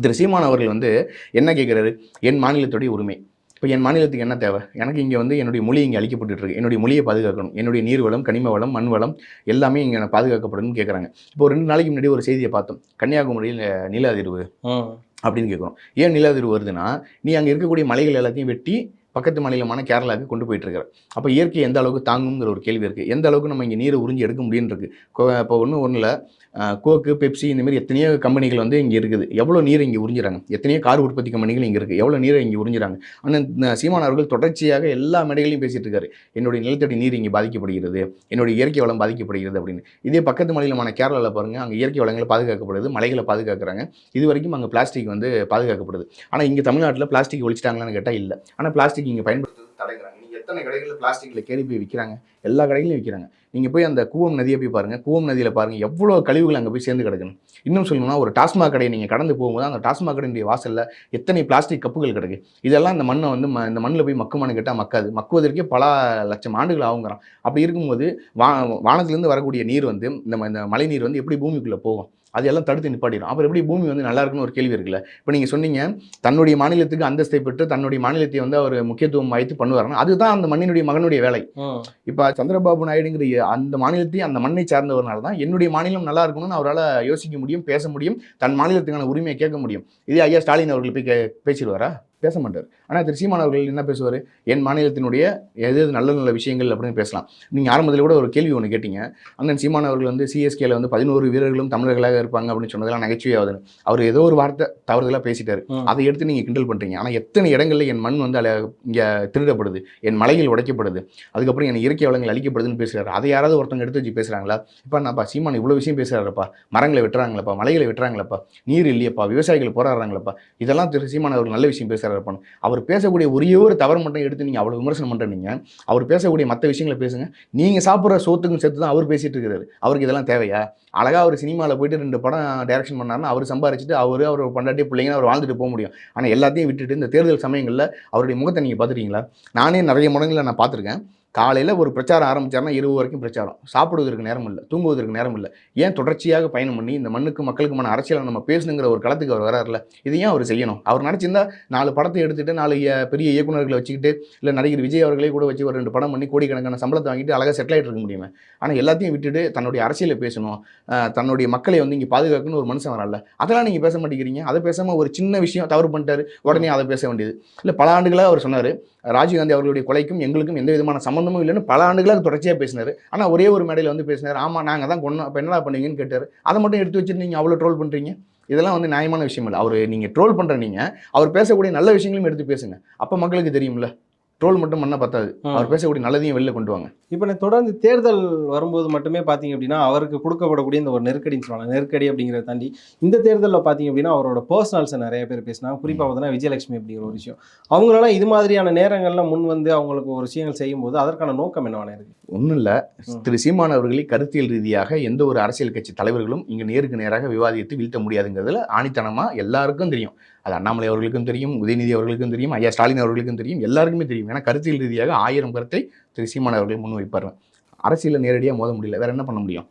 திரு சீமான் அவர்கள் வந்து என்ன கேட்கிறாரு என் மாநிலத்துடைய உரிமை. இப்போ என் மாநிலத்துக்கு என்ன தேவை? எனக்கு இங்கே வந்து என்னுடைய மொழி இங்கே அளிக்கப்பட்டு இருக்கு என்னுடைய மொழியை பாதுகாக்கணும். என்னுடைய நீர் வளம் கனிம வளம் மண் வளம் எல்லாமே இங்கே பாதுகாக்கப்படணும்னு கேட்குறாங்க இப்போ ரெண்டு நாளைக்கு முன்னாடி ஒரு செய்தியை பார்த்தோம். கன்னியாகுமரியில் நில அதிர்வு. அப்படின்னு கேட்குறோம் ஏன் நில அதிர்வு வருதுன்னா நீ அங்கே இருக்கக்கூடிய மலைகள் எல்லாத்தையும் வெட்டி பக்கத்து மாநிலமான கேரளாவுக்கு கொண்டு போயிட்டு இருக்கிறார் அப்போ இயற்கை எந்த அளவுக்கு தாங்குங்கிற ஒரு கேள்வி இருக்குது எந்த அளவுக்கு நம்ம இங்கே நீரை உறிஞ்சி எடுக்க முடியுன்னு இருக்கு இப்போ ஒன்றும் ஒன்றும் இல்லை கோக்கு பெப்சி இந்த மாதிரி எத்தனையோ கம்பெனிகள் வந்து இங்கே இருக்குது. எவ்வளோ நீர் இங்கே உறிஞ்சுறாங்க? எத்தனையோ கார் உற்பத்தி கம்பெனிகள் இங்கே இருக்குது எவ்வளோ நீரை இங்கே உறிஞ்சுறாங்க? ஆனால் சீமான் அவர்கள் தொடர்ச்சியாக எல்லா மேடைகளையும் பேசிகிட்டு இருக்காரு. என்னுடைய நிலத்தடி நீர் இங்கே பாதிக்கப்படுகிறது. என்னுடைய இயற்கை வளம் பாதிக்கப்படுகிறது அப்படின்னு. இதே பக்கத்து மாநிலமான கேரளாவில் பாருங்க அங்கே இயற்கை வளங்களை பாதுகாக்கப்படுது மலைகளை பாதுகாக்கிறாங்க. இது வரைக்கும் அங்கே பிளாஸ்டிக் வந்து பாதுகாக்கப்படுது. ஆனால் இங்கே தமிழ்நாட்டில் பிளாஸ்டிக் ஒழிச்சிட்டாங்களான்னு கேட்டால் இல்லை. ஆனால் பிளாஸ்டிக் இங்கே பயன்படுத்துறது தடைக்கிறாங்க எத்தனை கடைகளில் பிளாஸ்டிக்கில் கேரி போய் விற்கிறாங்க எல்லா கடைகளையும் விற்கிறாங்க நீங்கள் போய் அந்த கூவம் நதியை போய் பாருங்கள் கூவம் நதியில் பாருங்கள் எவ்வளோ கழிவுகள் அங்கே போய் சேர்ந்து கிடக்குன்னு. இன்னும் சொல்லணும்னா ஒரு டாஸ்மாக் கடையை நீங்கள் கடந்து போகும்போது அந்த டாஸ்மாக் கடையினுடைய வாசலில் எத்தனை பிளாஸ்டிக் கப்புகள் கிடக்கு. இதெல்லாம் இந்த மண்ணை வந்து ம- இந்த மண்ணில் போய் மக்குமான்னு கேட்டால் மக்காது. மக்குவதற்கே பல லட்சம் ஆண்டுகள் ஆகுங்கிறான். அப்படி இருக்கும்போது வா வானத்துலேருந்து வரக்கூடிய நீர் வந்து இந்த மழை நீர் வந்து எப்படி பூமிக்குள்ளே போகும்? அது எல்லாம் தடுத்து நிப்பாட்டிடும். அப்புறம் எப்படி பூமி வந்து நல்லா இருக்குன்னு ஒரு கேள்வி இருக்குல்ல? இப்போ நீங்கள் சொன்னீங்க தன்னுடைய மாநிலத்துக்கு அந்தஸ்தை பெற்று தன்னுடைய மாநிலத்தை வந்து அவர் முக்கியத்துவம் வைத்து பண்ணுவாருன்னா அதுதான் அந்த மண்ணினுடைய மகனுடைய வேலை. இப்போ சந்திரபாபு நாயுடுங்கிற அந்த மாநிலத்தையும் அந்த மண்ணை சார்ந்தவர்னால தான் என்னுடைய மாநிலம் நல்லா இருக்கணும்னு அவரால் யோசிக்க முடியும் பேச முடியும் தன் மாநிலத்துக்கான உரிமையை கேட்க முடியும். இதே ஐயா ஸ்டாலின் அவர்கள் போய் கே பேசிடுவாரா? பேச மாட்டார். ஆனால் திரு சீமான் அவர்கள் என்ன பேசுவார்? என் மாநிலத்தினுடைய எது எது நல்ல நல்ல விஷயங்கள் அப்படின்னு பேசலாம். நீங்கள் ஆரம்பத்தில் கூட ஒரு கேள்வி ஒன்று கேட்டீங்க. அண்ணன் சீமான் அவர்கள் வந்து சிஎஸ்கேல வந்து பதினோரு வீரர்களும் தமிழர்களாக இருப்பாங்க அப்படின்னு சொன்னதெல்லாம் நகைச்சுவையாகுதுன்னு அவர் ஏதோ ஒரு வார்த்தை தவறுதலாக பேசிட்டாரு. அதை எடுத்து நீங்கள் கிண்டல் பண்ணுறீங்க ஆனால் எத்தனை இடங்களில் என் மண் வந்து இங்கே திருடப்படுது. என் மலைகள் உடைக்கப்படுது. அதுக்கப்புறம் என் இயற்கை வளங்கள் அழிக்கப்படுதுன்னு பேசுறாரு. அதை யாராவது ஒருத்தவங்க எடுத்து வச்சு பேசுறாங்களா? இப்போ நான்ப்பா சீமான் இவ்வளோ விஷயம் பேசுறாருப்பா. மரங்களை வெட்டுறாங்களப்பா? மலைகளை வெட்டுறாங்களப்பா? நீர் இல்லையப்பா. விவசாயிகள் போராடுறாங்களப்பா? இதெல்லாம் திரு சீமான் அவர் நல்ல விஷயம் பேசுறாருப்பான்னு அவர் பேசக்கூடிய ஒரே ஒரு தவறு மட்டும் எடுத்து நீங்கள் அவ்வளோ விமர்சனம் பண்ணுறீங்க அவர் பேசக்கூடிய மற்ற விஷயங்களை பேசுங்க. நீங்கள் சாப்பிட்ற சோத்துக்கும் சேர்த்து தான் அவர் பேசிகிட்டு இருக்கிறாரு அவருக்கு இதெல்லாம் தேவையா? அழகா அவர் சினிமாவில் போயிட்டு ரெண்டு படம் டைரக்ஷன் பண்ணாருன்னா அவர் சம்பாரிச்சிட்டு அவர் அவர் பண்டாட்டி பிள்ளைங்க அவர் வாழ்ந்துட்டு போக முடியும். ஆனால் எல்லாத்தையும் விட்டுட்டு இந்த தேர்தல் சமயங்களில் அவருடைய முகத்தை நீங்கள் பார்த்துருக்கீங்களா நானே நிறைய முடங்களில் நான் பார்த்துருக்கேன். காலையில் ஒரு பிரச்சாரம் ஆரம்பிச்சாருன்னா இரவு வரைக்கும் பிரச்சாரம். சாப்பிடுவதற்கு நேரம் இல்லை தூங்குவதற்கு நேரம் இல்லை. ஏன் தொடர்ச்சியாக பயணம் பண்ணி இந்த மண்ணுக்கு மக்களுக்குமான அரசியலை நம்ம பேசணுங்கிற ஒரு களத்துக்கு அவர் வராருல இது ஏன் அவர் செய்யணும்? அவர் நினச்சிருந்தா நாலு படத்தை எடுத்துட்டு நாலு பெரிய இயக்குனர்களை வச்சுக்கிட்டு இல்லை நடிகர் விஜய் அவர்களே கூட வச்சு ஒரு ரெண்டு படம் பண்ணி கோடிக்கணக்கான சம்பளத்தை வாங்கிட்டு அழகாக செட்டில் ஆகிட்டு இருக்க முடியுமே? ஆனால் எல்லாத்தையும் விட்டுட்டு தன்னுடைய அரசியலை பேசணும் தன்னுடைய மக்களை வந்து இங்கே பாதுகாக்கணும்னு ஒரு மனுஷன் வரல அதெல்லாம் நீங்கள் பேச மாட்டேங்கிறீங்க. அதை பேசாமல் ஒரு சின்ன விஷயம் தவறு பண்ணிட்டாரு உடனே அதை பேச வேண்டியது. இல்லை பல ஆண்டுகளாக அவர் சொன்னார் ராஜீவ்காந்தி அவர்களுடைய கொலைக்கும் எங்களுக்கும் எந்த விதமான சம்மந்தமும் இல்லைன்னு பல ஆண்டுகளாக தொடர்ச்சியாக பேசினார். ஆனால் ஒரே ஒரு மேடையில் வந்து பேசினார். ஆமாம் நாங்கள் தான் கொண்டோம் அப்போ என்னடா பண்ணுவீங்கன்னு கேட்டார். அதை மட்டும் எடுத்து வச்சுட்டு நீங்கள் அவ்வளோ ட்ரோல் பண்ணுறீங்க இதெல்லாம் வந்து நியாயமான விஷயம் இல்லை. அவர் நீங்கள் ட்ரோல் பண்ணுற நீங்கள் அவர் பேசக்கூடிய நல்ல விஷயங்களையும் எடுத்து பேசுங்க. அப்போ மக்களுக்கு தெரியும்ல. ட்ரோல் மட்டும் பண்ண பத்தாது. அவர் பேசக்கூடிய நல்லதையும் வெளில கொண்டு வாங்க. இப்போ நான் தொடர்ந்து தேர்தல் வரும்போது மட்டுமே பார்த்தீங்க அப்படின்னா அவருக்கு கொடுக்கப்படக்கூடிய இந்த ஒரு நெருக்கடின்னு சொல்லலாம் நெருக்கடி அப்படிங்கிறத தாண்டி இந்த தேர்தலில் பார்த்தீங்க அப்படின்னா அவரோட பர்சனல்ஸை நிறைய பேர் பேசினாங்க. குறிப்பாக பார்த்தீங்கன்னா விஜயலட்சுமி அப்படிங்கிற ஒரு விஷயம். அவங்களால இது மாதிரியான நேரங்களில் முன் வந்து அவங்களுக்கு ஒரு விஷயங்கள் செய்யும்போது அதற்கான நோக்கம் என்னவான இருக்கு? ஒன்றும் இல்லை. திரு சீமான் அவர்களை கருத்தியல் ரீதியாக எந்த ஒரு அரசியல் கட்சி தலைவர்களும் இங்கே நேருக்கு நேராக விவாதித்து வீழ்த்த முடியாதுங்கிறதுல ஆணித்தனமாக எல்லாருக்கும் தெரியும். அது அண்ணாமலை அவர்களுக்கும் தெரியும் உதயநிதி அவர்களுக்கும் தெரியும் ஐயா ஸ்டாலின் அவர்களுக்கும் தெரியும் எல்லாருக்குமே தெரியும். ஏன்னா கருத்தியல் ரீதியாக ஆயிரம் கருத்தை திரு சீமான் அவர்கள் முன் வைப்பார் அரசியலில் நேரடியாக மோத முடியல. வேற என்ன பண்ண முடியும்.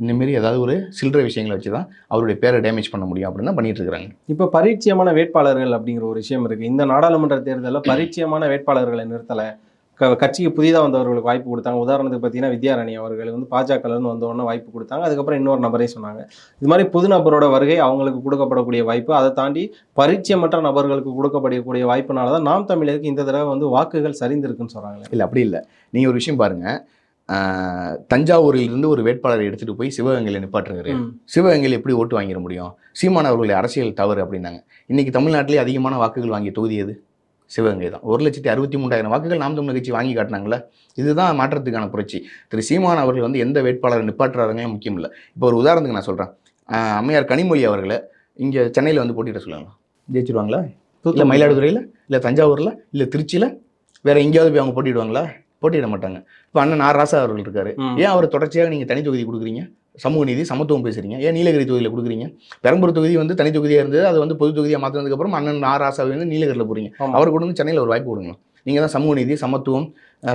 இந்தமாரி ஏதாவது ஒரு சில்லறை விஷயங்களை வச்சு தான் அவருடைய பேரை டேமேஜ் பண்ண முடியும் அப்படின்னு தான் பண்ணிட்டு இருக்காங்க இப்போ பரிச்சயமான வேட்பாளர்கள் அப்படிங்கிற ஒரு விஷயம் இருக்கு. இந்த நாடாளுமன்ற தேர்தலில் (clears throat) பரிச்சயமான வேட்பாளர்களை நிறுத்தலை. கட்சிக்கு புதிதாக வந்தவர்களுக்கு வாய்ப்பு கொடுத்தாங்க. உதாரணத்துக்கு பார்த்தீங்கன்னா வித்யாராணி அவர்கள் வந்து பாஜகலேருந்து வந்த உடனே வாய்ப்பு கொடுத்தாங்க. அதுக்கப்புறம் இன்னொரு நபரே சொன்னாங்க. இது மாதிரி புது நபரோட வருகை அவங்களுக்கு கொடுக்கப்படக்கூடிய வாய்ப்பு. அதை தாண்டி பரிச்சயமற்ற நபர்களுக்கு கொடுக்கப்படக்கூடிய வாய்ப்புனால தான் நாம் தமிழருக்கு இந்த தடவை வந்து வாக்குகள் சரிந்திருக்குன்னு சொல்றாங்களே. இல்லை அப்படி இல்லை. நீங்கள் ஒரு விஷயம் பாருங்க. ஆஹ், தஞ்சாவூரில் இருந்து ஒரு வேட்பாளரை எடுத்துட்டு போய் சிவகங்கையில் நிப்பாட்டுறாரு. சிவகங்கையில் எப்படி ஓட்டு வாங்கிட முடியும்? சீமான் அவர்களுடைய அரசியல் தவறு அப்படின்னாங்க. இன்னைக்கு தமிழ்நாட்டிலே அதிகமான வாக்குகள் வாங்கிய தொகுதி எது? சிவகங்கை தான். ஒரு லட்சத்தி அறுபத்தி மூன்றாயிரம் வாக்குகள் நாம் தமிழ் கட்சி வாங்கி காட்டினாங்களே இதுதான் மாற்றத்துக்கான புரட்சி. திரு சீமான் அவர்கள் வந்து எந்த வேட்பாளரை நிப்பாட்டுறாருங்க முக்கியம் இல்லை. இப்போ ஒரு உதாரணத்துக்கு நான் சொல்கிறேன் அம்மையார் கனிமொழி அவர்களை இங்கே சென்னையில் வந்து போட்டியிட சொல்லலாம் ஜெயிச்சிருவாங்களா? இல்லை மயிலாடுதுறையில்? இல்லை தஞ்சாவூரில்? இல்லை திருச்சியில்? வேற எங்கேயாவது போய் அவங்க போட்டிடுவாங்களா போட்டியிட மாட்டாங்க. இப்போ அண்ணன் ஆர் ராசா அவர்கள் இருக்காரு. ஏன் அவர் தொடர்ச்சியாக நீங்கள் தனி தொகுதி கொடுக்குறீங்க? சமூக நீதி சமத்துவம் பேசுறீங்க. ஏன் நீலகிரி தொகுதியில் கொடுக்குறீங்க? பெரம்பூர் தொகுதி வந்து தனி தொகுதியாக இருந்தது. அது வந்து பொது தொகுதியாக மாற்றினதுக்கப்புறம் அண்ணன் ஆர் ராசாவை வந்து நீலகிரியில் போறீங்க ஆமா. அவர் கொண்டு வந்து சென்னையில் ஒரு வாய்ப்பு கொடுங்க. நீங்கள் தான் சமூக நீதி சமத்துவம்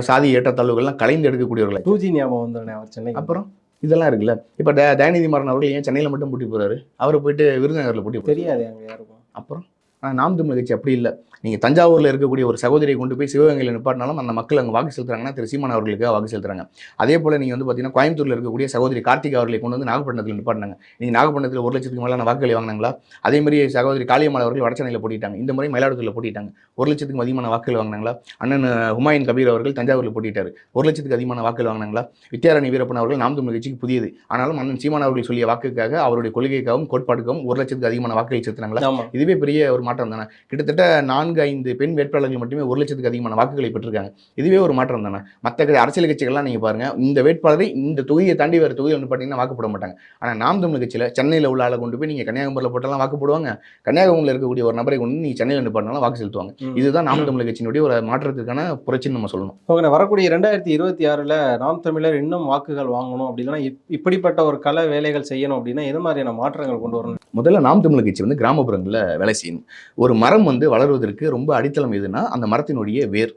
சாதி ஏற்றத்தாழ்வுகள்லாம் கலைந்து எடுக்கக்கூடியவர்கள் டூ ஜி ஞாபகம் அவர் சென்னை அப்புறம்? இதெல்லாம் இருக்குல்ல. இப்போ த தயாநிதி மாறன் அவர்கள் ஏன் சென்னையில் மட்டும் போட்டி போறாரு? அவர் போயிட்டு விருதுநகரில் போட்டி. தெரியாது அங்க யாருக்கும். அப்புறம்? ஆனால் நாம் தமிழ் கட்சி அப்படி இல்லை. நீங்கள் தஞ்சாவூரில் இருக்கக்கூடிய ஒரு சகோதரியை கொண்டு போய் சிவகங்கையில் நிப்பாட்டினாலும் அந்த மக்கள் அங்கே வாக்கு செலுத்துறாங்கன்னா திரு சீமான் அவர்களுக்கு வாக்கு செலுத்துறாங்க. அதே போல் நீங்கள் வந்து பார்த்தீங்கன்னா கோயம்புத்தூரில் இருக்கக்கூடிய சகோதரி கார்த்திக் அவர்களை கொண்டு வந்து நாகப்பட்டினத்தில் நிப்பாட்டினாங்க. நீங்கள் நாகப்பட்டினத்தில் ஒரு லட்சத்துக்கு மேலான வாக்குகளை வாங்கினாங்களா? அதே மாதிரி சகோதரி காளியம்மாள் அவர்கள் வடச்சென்னையில் போட்டிட்டாங்க. இந்த முறை மயிலாடுதுறையில் போட்டிட்டாங்க. ஒரு லட்சத்துக்கு அதிகமான வாக்குகள் வாங்கினாங்களா? அண்ணன் ஹுமாயூன் கபீர் அவர்கள் தஞ்சாவூரில் போட்டிட்டார். ஒரு லட்சத்துக்கு அதிகமான வாக்குகள் வாங்கினாங்களா? வித்யாரணி வீரப்பன் அவர்கள் நாம் தமிழ் கட்சிக்கு புதியது. ஆனாலும் அண்ணன் சீமான் அவர்கள் சொல்லிய வாக்குக்காக அவருடைய கொள்கைக்காகவும் கோட்பாட்டுக்காகவும் ஒரு லட்சத்துக்கு அதிகமான வாக்குகளை செலுத்தினாங்களா? இதுவே பெரிய ஒரு மாற்றம் தானே? கிட்டத்தட்ட நான்கு ஐந்து பெண் வேட்பாளர்கள் மட்டுமே ஒரு லட்சத்துக்கு அதிகமான வாக்குகளை பெற்றிருக்காங்க. இதுவே ஒரு மாற்றம் தானே? மற்ற அரசியல் கட்சிகள்லாம் நீங்கள் பாருங்க இந்த வேட்பாளரை இந்த தொகுதியை தாண்டி வேறு தொகுதியில் வந்து பார்த்தீங்கன்னா வாக்கு போட மாட்டாங்க. ஆனால் நாம் தமிழ் கட்சியில் சென்னையில் உள்ள ஆளை கொண்டு போய் நீங்கள் கன்னியாகுமரியில் போட்டாலும் வாக்கு போடுவாங்க. கன்னியாகுமரியில் இருக்கக்கூடிய ஒரு நபரை கொண்டு நீங்கள் சென்னையில் வந்து பண்ணாலும் வாக்கு செலுத்துவாங்க. இதுதான் நாம் தமிழ் கட்சியினுடைய ஒரு மாற்றத்துக்கான புரட்சின்னு நம்ம சொல்லணும். ஓகே வரக்கூடிய ரெண்டாயிரத்தி இருபத்தி ஆறுல நாம் தமிழர் இன்னும் வாக்குகள் வாங்கணும் அப்படின்னா இப்- இப்படிப்பட்ட ஒரு கல வேலைகள் செய்யணும் அப்படின்னா எது மாதிரியான மாற்றங்கள் கொண்டு வரணும்? முதல்ல நாம் தமிழ் கட்சி வந்து கிராமப்புறங்களில் வேலை செய்யணும். ஒரு மரம் வந்து வளருவதற்கு ரொம்ப அடித்தளம் எதுனா அந்த மரத்தினுடைய வேர்.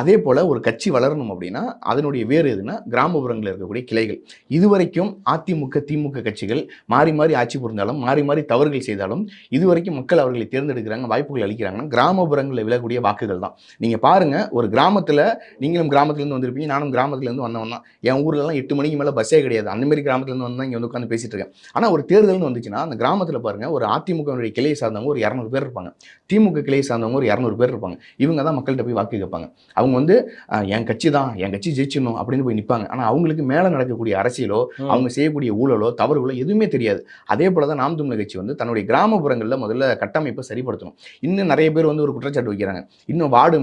அதே போல் ஒரு கட்சி வளரணும் அப்படின்னா அதனுடைய வேர் எதுனா கிராமப்புறங்களில் இருக்கக்கூடிய கிளைகள். இதுவரைக்கும் அதிமுக திமுக கட்சிகள் மாறி மாறி ஆட்சி புரிந்தாலும் மாறி மாறி தவறுகள் செய்தாலும் இதுவரைக்கும் மக்கள் அவர்களை தேர்ந்தெடுக்கிறாங்க வாய்ப்புகள் அளிக்கிறாங்கன்னா கிராமப்புறங்களில் விழக்கூடிய வாக்குகள் தான். நீங்கள் பாருங்கள் ஒரு கிராமத்தில் நீங்களும் கிராமத்துலேருந்து வந்திருப்பீங்க நானும் கிராமத்துலேருந்து வந்தவன் தான். என் ஊர்லலாம் எட்டு மணிக்கு மேலே பஸ்ஸே கிடையாது. அந்தமாரி கிராமத்துலேருந்து வந்து இங்கே வந்து உட்காந்து பேசிட்டு இருக்கேன். ஆனால் ஒரு தேர்தல்னு வந்துச்சுன்னா அந்த கிராமத்தில் பாருங்கள் ஒரு அதிமுகவினுடைய கிளையை சார்ந்தவங்க ஒரு இரநூறு பேர் இருப்பாங்க. திமுக கிளையை சார்ந்தவங்க ஒரு இரநூறு பேர் இருப்பாங்க. இவங்க தான் மக்கள்கிட்ட போய் வாக்கு கேட்பாங்க. அவங்க வந்து என் கட்சி தான் என் கட்சி ஜெயிச்சிடணும் அப்படின்னு போய் நிற்பாங்க ஆனால் அவங்களுக்கு மேலே நடக்கக்கூடிய அரசியலோ. அவங்க செய்யக்கூடிய ஊழலோ தவறுகளோ எதுவுமே தெரியாது. அதே போல தான் நாம் தமிழர் கட்சி வந்து தன்னுடைய கிராமப்புறங்களில் முதல்ல கட்டமைப்பை சரிப்படுத்தணும். இன்னும் நிறைய பேர் வந்து ஒரு குற்றச்சாட்டு வைக்கிறாங்க. இன்னும் வார்டு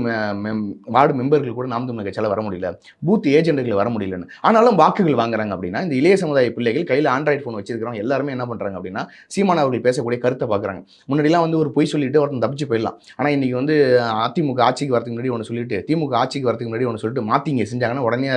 வார்டு மெம்பர்கள் கூட நாம் தமிழர் கட்சியால் வர முடியல. பூத் ஏஜென்ட்டுகள் வர முடியலன்னு. ஆனாலும் வாக்குகள் வாங்குறாங்க அப்படின்னா இந்த இளைய சமுதாய பிள்ளைகள் கையில் ஆண்ட்ராய்டு ஃபோன் வச்சிருக்கிறவங்க எல்லாருமே என்ன பண்ணுறாங்க அப்படின்னா சீமான் அவர்கள் பேசக்கூடிய கருத்தை பார்க்குறாங்க முன்னாடிலாம் வந்து ஒரு பொய் சொல்லிட்டு ஒருத்தன் தப்பிச்சு போயிடலாம். ஆனால் இன்னைக்கு வந்து அதிமுக ஆட்சிக்கு வரதுக்கு முன்னாடி ஒன்று சொல்லிட்டு திமுக ஆட்சிக்கு வரதுக்கு முன்னாடி ஒன்று சொல்லிட்டு மாற்றிங்க செஞ்சாங்கன்னா உடனே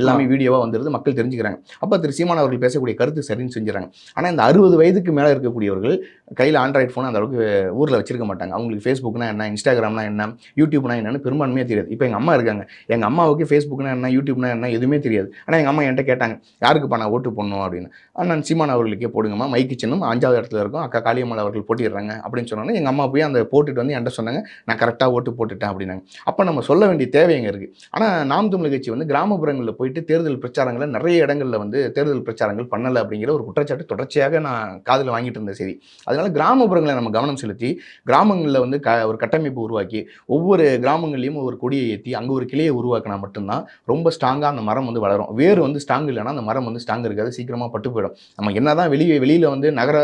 எல்லாமே வீடியோவாக வந்துருது மக்கள் தெரிஞ்சுக்கிறாங்க. அப்போ திரு சீமான் அவர்கள் பேசக்கூடிய கருத்து சரின்னு செஞ்சுறாங்க. ஆனால் இந்த அறுபது வயதுக்கு மேலே இருக்கக்கூடியவர்கள் கையில் ஆண்ட்ராய்டு ஃபோன் அந்த அளவுக்கு ஊரில் வச்சிருக்க மாட்டாங்க. அவங்களுக்கு ஃபேஸ்புக்னா என்ன இன்ஸ்டாகிராம்னா என்ன யூடியூப்னா என்னன்னு பெரும்பான்மையாக தெரியாது. இப்போ எங்கள் அம்மா இருக்காங்க. எங்கள் அம்மாவுக்கு ஃபேஸ்புக்னா என்ன யூடியூப்னா என்ன எதுவுமே தெரியாது. ஆனால் எங்கள் அம்மா என்கிட்ட கேட்டாங்க யாருக்குப்பா நான் ஓட்டு போடணும்? அப்படின்னு. அண்ணன் சீமான் அவர்களுக்கே போடுங்கம்மா. மைக்கு சின்னம் அஞ்சாவது இடத்துல இருக்கும். அக்கா காளியம்மாள் அவர்கள் போட்டிடுறாங்க அப்படின்னு சொன்னோன்னே எங்கள் அம்மா போய் அந்த போட்டுட்டு வந்து என்கிட்ட சொன்னாங்க நான் கரெக்டாக ஓட்டு போட்டுட்டேன் அப்படின்னாங்க. அப்போ நம்ம சொல்ல வேண்டிய தேவை எங்கே இருக்குது ஆனால் நாம் தமிழ் கட்சி வந்து கிராமப்புறங்களில் போயிட்டு தேர்தல் பிரச்சாரங்களை நிறைய இடங்களில் வந்து தேர்தல் பிரச்சாரங்கள் பண்ணலை அப்படிங்கிற ஒரு குற்றச்சாட்டு தொடர்ச்சியாக நான் காதில் வாங்கிட்டு இருந்த செய்தி. அதனால் கிராமப்புறங்களை நம்ம கவனம் செலுத்தி கிராமங்களில் வந்து க ஒரு கட்டமைப்பு உருவாக்கி ஒவ்வொரு கிராமங்கள்லையும் ஒரு கொடியை ஏற்றி அங்கே ஒரு கிளையை உருவாக்கினா மட்டும்தான் ரொம்ப ஸ்ட்ராங்காக அந்த மரம் வந்து வளரும். வேறு வந்து ஸ்ட்ராங் இல்லைன்னா அந்த மரம் வந்து ஸ்ட்ராங் இருக்காது சீக்கிரமாக பட்டு போயிடும். நம்ம என்ன தான் வெளியே வெளியில் வந்து நகர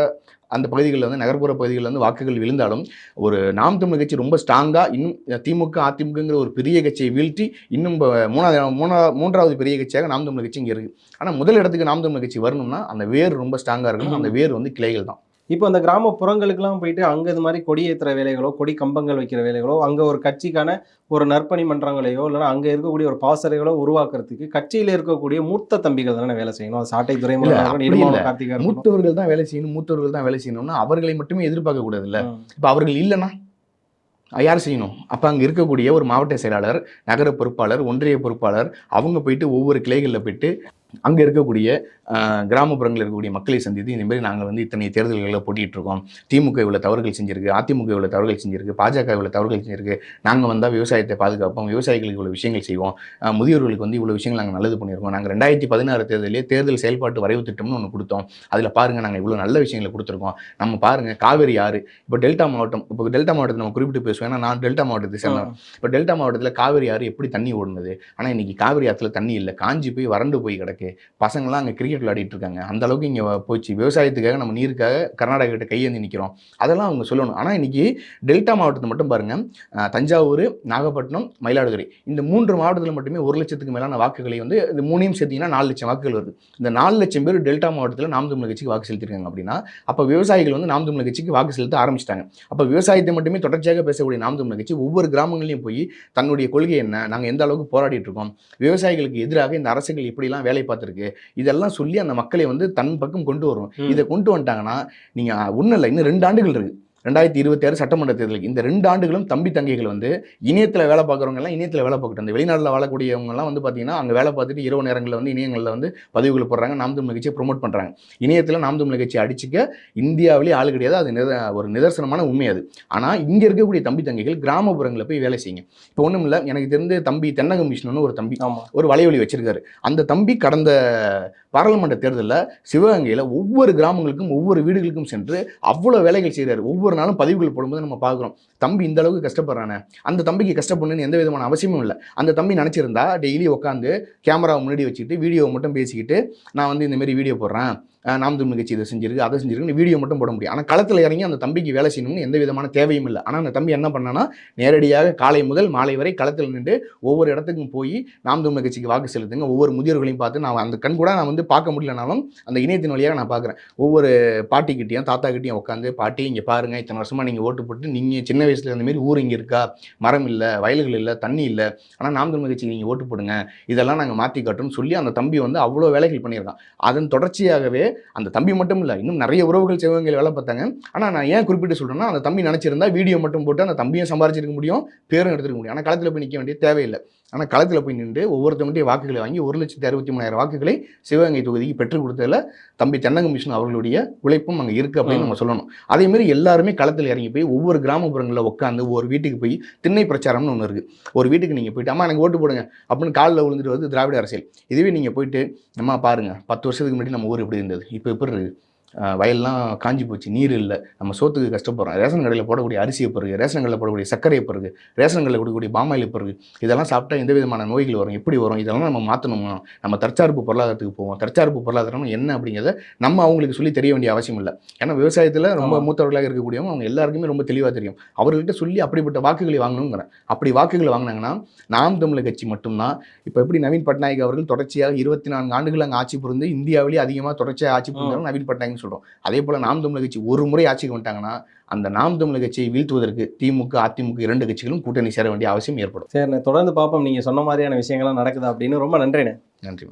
அந்த பகுதிகளில் வந்து நகர்ப்புற பகுதிகளில் வந்து வாக்குகள் விழுந்தாலும் ஒரு நாம் தமிழ் கட்சி ரொம்ப ஸ்ட்ராங்காக இன்னும் திமுக அதிமுகங்கிற ஒரு பெரிய கட்சியை வீழ்த்தி இன்னும் மூணாவது மூணா மூன்றாவது பெரிய கட்சியாக நாம் தமிழ் கட்சி இங்கே இருக்குது ஆனால் முதல் இடத்துக்கு நாம் தமிழ் கட்சி வரணும்னா அந்த வேர் ரொம்ப ஸ்ட்ராங்காக இருக்கணும். அந்த வேர் வந்து கிளைகள் தான். இப்போ அந்த கிராமப்புறங்களுக்குலாம் போயிட்டு அங்க இது மாதிரி கொடி வேலைகளோ கொடி கம்பங்கள் வைக்கிற வேலைகளோ அங்க ஒரு கட்சிக்கான ஒரு நற்பணி மன்றங்களையோ இல்லைன்னா அங்க இருக்கக்கூடிய ஒரு பாசறைகளோ உருவாக்குறதுக்கு கட்சியில இருக்கக்கூடிய மூத்த தம்பிகள் தானே வேலை செய்யணும் சாட்டை இருக்கட்டும். மூத்தவர்கள் தான் வேலை செய்யணும் மூத்தவர்கள் தான் வேலை செய்யணும்னா அவர்களை மட்டுமே எதிர்பார்க்க கூடாது இல்ல. இப்போ அவர்கள் இல்லைன்னா யார் செய்யணும் அப்போ அங்கே இருக்கக்கூடிய ஒரு மாவட்ட செயலாளர் நகர பொறுப்பாளர் ஒன்றிய பொறுப்பாளர் அவங்க போயிட்டு ஒவ்வொரு கிளைகளில் போயிட்டு அங்கே இருக்கக்கூடிய கிராமப்புறங்களில் இருக்கக்கூடிய மக்களை சந்தித்து இந்த மாதிரி நாங்கள் வந்து இத்தனை தேர்தல்களில் போட்டிட்டு இருக்கோம். திமுக இவ்வளோ தவறுகள் செஞ்சிருக்கு அதிமுக இவ்வளோ தவறுகள் செஞ்சிருக்கு பாஜக இவ்வளோ தவறுகள் செஞ்சிருக்கு. நாங்கள் வந்தால் விவசாயத்தை பாதுகாப்போம் விவசாயிகளுக்கு இவ்வளோ விஷயங்கள் செய்வோம். முதியோர்களுக்கு வந்து இவ்வளோ விஷயங்கள் நாங்கள் நல்லது பண்ணியிருக்கோம். நாங்கள் ரெண்டாயிரத்தி பதினாறு தேர்தலே தேர்தல் செயல்பாட்டு வரைவு திட்டம்னு ஒன்று கொடுத்தோம். அதில் பாருங்கள் நாங்கள் இவ்வளோ நல்ல விஷயங்களை கொடுத்துருக்கோம். நம்ம பாருங்கள் காவேரி ஆறு இப்போ டெல்டா மாவட்டம் இப்போ டெல்டா மாவட்டத்தை நம்ம குறிப்பிட்டு பேசுவோம். ஏன்னா நான் டெல்டா மாவட்டத்தை சேர்ந்தவன். இப்போ டெல்டா மாவட்டத்தில் காவிரி ஆறு எப்படி தண்ணி ஓடுனது? ஆனால் இன்னைக்கு காவிரி ஆற்றுல தண்ணி இல்லை. காஞ்சி போய் வறண்டு போய் கிடக்கு. இருக்குது பசங்களாம் அங்கே கிரிக்கெட் விளையாடிட்டு இருக்காங்க. அந்த அளவுக்கு இங்கே போச்சு. விவசாயத்துக்காக நம்ம நீருக்காக கர்நாடகா கிட்ட கையேந்தி நிற்கிறோம் அதெல்லாம் அவங்க சொல்லணும். ஆனால் இன்னைக்கு டெல்டா மாவட்டத்தை மட்டும் பாருங்கள் தஞ்சாவூர் நாகப்பட்டினம் மயிலாடுதுறை. இந்த மூன்று மாவட்டத்தில் மட்டுமே ஒரு லட்சத்துக்கு மேலான வாக்குகளை வந்து இந்த மூணையும் சேர்த்தீங்கன்னா நாலு லட்சம் வாக்குகள் வருது. இந்த நாலு லட்சம் பேர் டெல்டா மாவட்டத்தில் நாம் தமிழ் கட்சிக்கு வாக்கு செலுத்திருக்காங்க அப்படின்னா அப்போ விவசாயிகள் வந்து நாம் தமிழ் கட்சிக்கு வாக்கு செலுத்த ஆரம்பிச்சிட்டாங்க. அப்போ விவசாயத்தை மட்டுமே தொடர்ச்சியாக பேசக்கூடிய நாம் தமிழ் கட்சி ஒவ்வொரு கிராமங்களையும் போய் தன்னுடைய கொள்கை என்ன? நாங்கள் எந்த அளவுக்கு போராடிட்டு இருக்கோம்? விவசாயிகளுக்கு எதிராக இந்த அரசுகள் எப்படிலாம் வேலை பார்த்துருக்கு. இதெல்லாம் சொல்லி அந்த மக்களை வந்து தன் பக்கம் கொண்டு வரும். ம். இதை கொண்டு வந்துட்டாங்கன்னா நீங்கள் ஒன்றும் இல்லை. இன்னும் ரெண்டு ஆண்டுகள் இருக்கு. ரெண்டாயிரத்தி இருபத்தி ஆறு சட்டமன்ற தேர்தலுக்கு இந்த ரெண்டு ஆண்டுகளும் தம்பி தங்கைகள் வந்து இணையத்தில் வேலை பார்க்குறவங்க எல்லாம் இணையத்தில் வேலை பார்க்கட்டும் அந்த வெளிநாட்டில் வாழக்கூடியவங்க எல்லாம் வந்து பார்த்தீங்கன்னா அங்கே வேலை பார்த்துட்டு இரவு நேரங்களில் வந்து இணையங்களில் வந்து பதிவுகள் போடுறாங்க. நாம் தமிழ் கட்சியை ப்ரொமோட் பண்ணுறாங்க இணையத்தில் நாம் தமிழ் கட்சி அடிச்சுக்க இந்தியாவிலே ஆள் கிடையாது. அது நித ஒரு நிதர்சனமான உண்மை அது. ஆனால் இங்கே இருக்கக்கூடிய தம்பி தங்கைகள் கிராமப்புறங்களில் போய் வேலை செய்யுங்க. இப்போ ஒன்றும் இல்லை எனக்கு தெரிந்து தம்பி தென்னகம் விஷ்ணுன்னு ஒரு தம்பி ஒரு வலைவலி வச்சிருக்காரு. அந்த தம்பி கடந்த பாராளுமன்ற தேர்தலில் சிவகங்கையில் ஒவ்வொரு கிராமங்களுக்கும் ஒவ்வொரு வீடுகளுக்கும் சென்று அவ்வளோ வேலைகள் செய்கிறாரு ஒவ்வொரு நாளும் பதிவுகள் போடும்போது நம்ம பார்க்குறோம் தம்பி இந்த அளவுக்கு கஷ்டப்படுறானே அந்த தம்பிக்கு கஷ்டப்படணும்னு எந்த விதமான அவசியமும் இல்லை. அந்த தம்பி நினச்சிருந்தா டெய்லி உட்காந்து கேமராவை முன்னாடி வச்சுக்கிட்டு வீடியோவை மட்டும் பேசிக்கிட்டு நான் வந்து இந்தமாரி வீடியோ போடுறேன் அஹ் நிகழ்ச்சி இதை செஞ்சிருக்கு அதை செஞ்சிருக்குன்னு வீடியோ மட்டும் போட முடியும். ஆனால் களத்தில் இறங்கி அந்த தம்பிக்கு வேலை செய்யணும்னு எந்த விதமான தேவையும் இல்லை. ஆனால் அந்த தம்பி என்ன பண்ணானா நேரடியாக காலை முதல் மாலை வரை களத்தில் நின்று ஒவ்வொரு இடத்துக்கும் போய் நாம் நிகழ்ச்சிக்கு வாக்கு செலுத்துங்க. ஒவ்வொரு முதியோர்களையும் பார்த்து நான் அந்த கண் கூட நான் வந்து பார்க்க முடியலனாலும் அந்த இணையத்தின் வழியாக நான் பார்க்குறேன். ஒவ்வொரு பாட்டிக்கிட்டையும் தாத்தாக்கிட்டையும் உட்காந்து பாட்டி இங்கே பாருங்க இத்தனை வருஷமா நீங்கள் ஓட்டு போட்டு நீங்கள் சின்ன வயசில் இந்த ஊர் இங்கே இருக்கா? மரம் இல்லை வயல்கள் இல்லை தண்ணி இல்லை. ஆனால் நாம் நிகழ்ச்சிக்கு நீங்கள் ஓட்டு போடுங்க. இதெல்லாம் நாங்கள் மாற்றி காட்டுறோம்னு சொல்லி அந்த தம்பி வந்து அவ்வளோ வேலைகள் பண்ணியிருக்கான். அதன் தொடர்ச்சியாகவே அந்த தம்பி மட்டும் இல்லை இன்னும் நிறைய உறவுகள் சிவகங்கையில் வேலை பார்த்தாங்க. ஆனால் நான் ஏன் குறிப்பிட்டு சொல்கிறேன்னா அந்த தம்பி நினச்சிருந்தா வீடியோ மட்டும் போட்டு அந்த தம்பியும் சம்பாரிச்சிருக்க முடியும் பேரும் எடுத்துருக்க முடியும். ஆனால் களத்தில் போய் நிற்க வேண்டிய தேவையில்லை. ஆனால் களத்தில் போய் நின்று ஒவ்வொருத்தவங்களுடைய வாக்குகளை வாங்கி ஒரு லட்சத்தி அறுபத்தி மூணாயிரம் வாக்குகளை சிவகங்கை தொகுதிக்கு பெற்றுக் கொடுத்ததில் தம்பி தென்னகம் விஷ்ணு அவர்களுடைய உழைப்பும் அங்கே இருக்குது அப்படின்னு நம்ம சொல்லணும். அதேமாரி எல்லாருமே களத்தில் இறங்கி போய் ஒவ்வொரு கிராமப்புறங்களில் உட்காந்து ஒரு வீட்டுக்கு போய் திண்ணை பிரச்சாரம்னு ஒன்று இருக்குது ஒரு வீட்டுக்கு நீங்கள் போயிட்டு அம்மா எனக்கு ஓட்டு போடுங்க அப்படின்னு காலில் விழுந்துட்டு வந்து திராவிட அரசியல். இதுவே நீங்கள் போயிட்டு அம்மா பாருங்க பத்து வருஷத்துக்கு முன்னாடி நம்ம ஊர் எப்படி இருந்தது? இப்போ எப்படி வயல்லாம் காஞ்சி போச்சு நீர் இல்லை. நம்ம சோத்துக்கு கஷ்டப்படுறோம். ரேஷன் கடையில் போடக்கூடிய அரிசியை பிறகு ரேஷன் கடையில் போடக்கூடிய சர்க்கரையை பிறகு ரேஷன் கடையில் கொடுக்கக்கூடிய பாமாயில் பிறகு இதெல்லாம் சாப்பிட்டா எந்த விதமான நோய்கள் வரும் எப்படி வரும் இதெல்லாம் நம்ம மாற்றணும் நம்ம தற்சார்பு பொருளாதாரத்துக்கு போவோம். தற்சார்பு பொருளாதாரம் என்ன அப்படிங்கிறத நம்ம அவங்களுக்கு சொல்லி தெரிய வேண்டிய அவசியம் இல்லை. ஏன்னா விவசாயத்தில் ரொம்ப. மூத்தவர்களாக இருக்கக்கூடியவங்க அவங்க எல்லாருக்குமே ரொம்ப தெளிவாக தெரியும். அவர்கள்ட்ட சொல்லி அப்படிப்பட்ட வாக்குகளை வாங்கணுங்கிறேன். அப்படி வாக்குகளை வாங்கினாங்கன்னா நாம் தமிழர் கட்சி மட்டும்தான். இப்போ எப்படி நவீன் பட்நாயக் அவர்கள் தொடர்ச்சியாக இருபத்தி நான்கு ஆண்டுகள் அங்கே ஆட்சி புரிந்து இந்தியாவிலேயே அதிகமாக தொடர்ச்சியாக ஆட்சி புரிந்தாலும் நவீன் சொல்கிறோம் அதே போல் நாம் தமிழர் கட்சி ஒரு முறை ஆட்சிக்கு வந்துட்டாங்கன்னா அந்த நாம் தமிழர் கட்சியை வீழ்த்துவதற்கு திமுக அதிமுக இரண்டு கட்சிகளும் கூட்டணி சேர வேண்டிய அவசியம் ஏற்படும். சரிண்ணே தொடர்ந்து பார்ப்போம். நீங்க சொன்ன மாதிரியான விஷயங்கள்லாம் நடக்குதா அப்படின்னு ரொம்ப நன்றிண்ணே. நன்றி